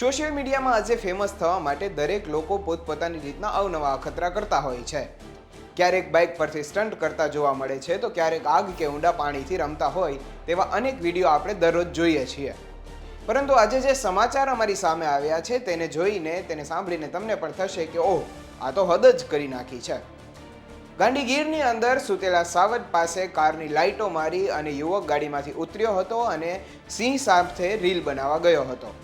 Social મીડિયામાં આજે famous થવા માટે દરેક લોકો પોતપોતાની રીતના અવનવા અખતરા કરતા હોય છે. ક્યારેક બાઇક પરથી સ્ટન્ટ કરતા જોવા મળે છે, તો ક્યારેક આગ કે ઊંડા પાણીથી રમતા હોય તેવા અનેક વીડિયો આપણે દરરોજ જોઈએ છીએ. પરંતુ આજે જે સમાચાર અમારી સામે આવ્યા છે, તેને જોઈને, તેને સાંભળીને તમને પણ થશે કે ઓહ, આ તો હદ જ કરી નાખી છે. ગાંધીગીરની અંદર સુતેલા સાવજ પાસે કારની લાઇટો મારી અને યુવક ગાડીમાંથી ઉતર્યો હતો અને સિંહ સાથે રીલ બનાવવા ગયો હતો.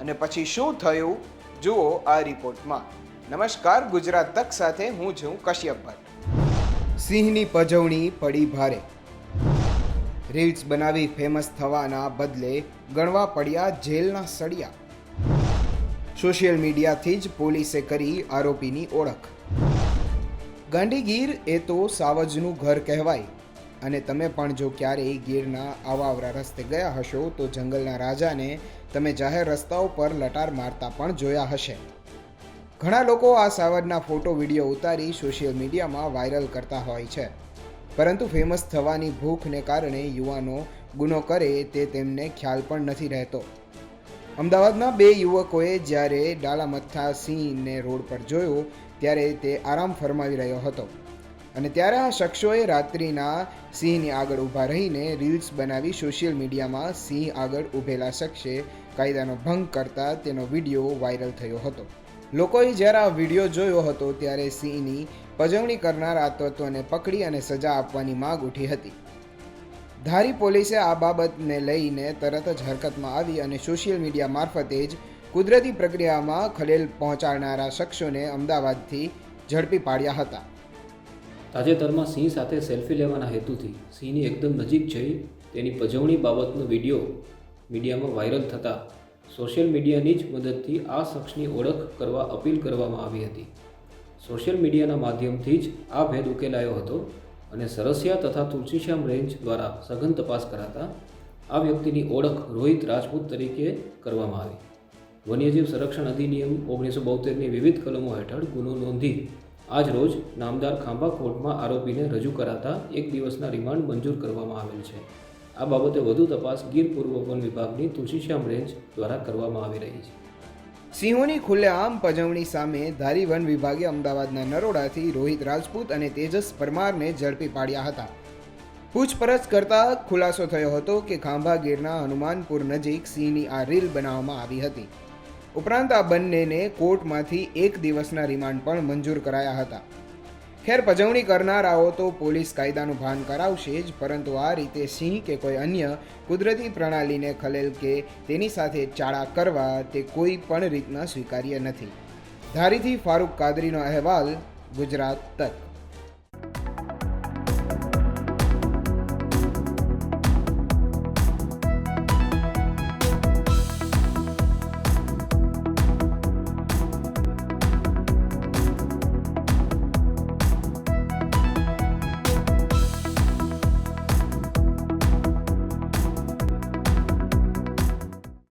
અને પછી શું થયું? જુઓ આ રિપોર્ટમાં. નમસ્કાર, ગુજરાત તક સાથે હું છું કશ્યપ ભટ્ટ. સિંહની પજવણી પડી ભારે. રીલ્સ બનાવી ફેમસ થવાના બદલે ગણવા પડ્યા જેલના સળિયા. સોશિયલ મીડિયાથી જ પોલીસે કરી આરોપીની ઓળખ. ગાંધીગીર એ તો સાવજનું ઘર કહેવાય. અને તમે પણ જો ક્યારેય ગીરના આવાવરા રસ્તે ગયા હશો, તો જંગલના રાજાને તમે જાહેર રસ્તાઓ પર લટાર મારતા પણ જોયા હશે. ઘણા લોકો આ સાવજના ફોટો, વીડિયો ઉતારી સોશિયલ મીડિયામાં વાયરલ કરતા હોય છે. પરંતુ ફેમસ થવાની ભૂખને કારણે યુવાનો ગુનો કરે તે તેમને ખ્યાલ પણ નથી રહેતો. અમદાવાદના બે યુવકોએ જ્યારે ડાલામથ્થા સિંહને રોડ પર જોયો, ત્યારે તે આરામ ફરમાવી રહ્યો હતો. અને ત્યારે આ શખ્સોએ રાત્રિના સિંહની આગળ ઊભા રહીને રીલ્સ બનાવી સોશિયલ મીડિયામાં સિંહ આગળ ઊભેલા શખ્સે કાયદાનો ભંગ કરતા તેનો વીડિયો વાયરલ થયો હતો. લોકોએ જ્યારે આ વીડિયો જોયો હતો ત્યારે સિંહની પજવણી કરનાર આ તત્વને પકડી અને સજા આપવાની માંગ ઉઠી હતી. ધારી પોલીસે આ બાબતને લઈને તરત જ હરકતમાં આવી અને સોશિયલ મીડિયા મારફતે જ કુદરતી પ્રક્રિયામાં ખલેલ પહોંચાડનારા શખ્સોને અમદાવાદથી ઝડપી પાડ્યા હતા. તાજેતરમાં સિંહ સાથે સેલ્ફી લેવાના હેતુથી સિંહની એકદમ નજીક જઈ તેની પજવણી બાબતનો વીડિયો મીડિયામાં વાયરલ થતાં સોશિયલ મીડિયાની જ મદદથી આ શખ્સની ઓળખ કરવા અપીલ કરવામાં આવી હતી. સોશિયલ મીડિયાના માધ્યમથી જ આ ભેદ ઉકેલાયો હતો અને સરસિયા તથા તુલસીશ્યામ રેન્જ દ્વારા સઘન તપાસ કરાતા આ વ્યક્તિની ઓળખ રોહિત રાજપૂત તરીકે કરવામાં આવી. વન્યજીવ સંરક્ષણ અધિનિયમ ઓગણીસો બોતેરની વિવિધ કલમો હેઠળ ગુનો નોંધી આજ રોજ નામદાર ખાંભા કોર્ટમાં આરોપીને રજૂ કરાતા એક દિવસના રિમાન્ડ મંજૂર કરવામાં આવેલ છે. આ બાબતે વધુ તપાસ ગીર પૂર્વ વન વિભાગની તુલસીશ્યામ રેન્જ દ્વારા કરવામાં આવી રહી છે. સિંહોની ખુલ્લેઆમ પજવણી સામે ધારી વન વિભાગે અમદાવાદના નરોડાથી રોહિત રાજપૂત અને તેજસ પરમારને ઝડપી પાડ્યા હતા. પૂછપરછ કરતા ખુલાસો થયો હતો કે ખાંભા ગીરના હનુમાનપુર નજીક સિંહની આ રીલ બનાવવામાં આવી હતી. ઉપરાંત આ બંનેને કોર્ટમાંથી એક દિવસના રિમાન્ડ પણ મંજૂર કરાયા હતા. ખેર પજવણી કરનારાઓ તો પોલીસ કાયદાનું ભાન કરાવશે જ, પરંતુ આ રીતે સિંહ કે કોઈ અન્ય કુદરતી પ્રણાલીને ખલેલ કે તેની સાથે ચાળા કરવા તે કોઈ પણ રીતના સ્વીકાર્ય નથી. ધારીથી ફારૂક કાદરીનો અહેવાલ, ગુજરાત તક.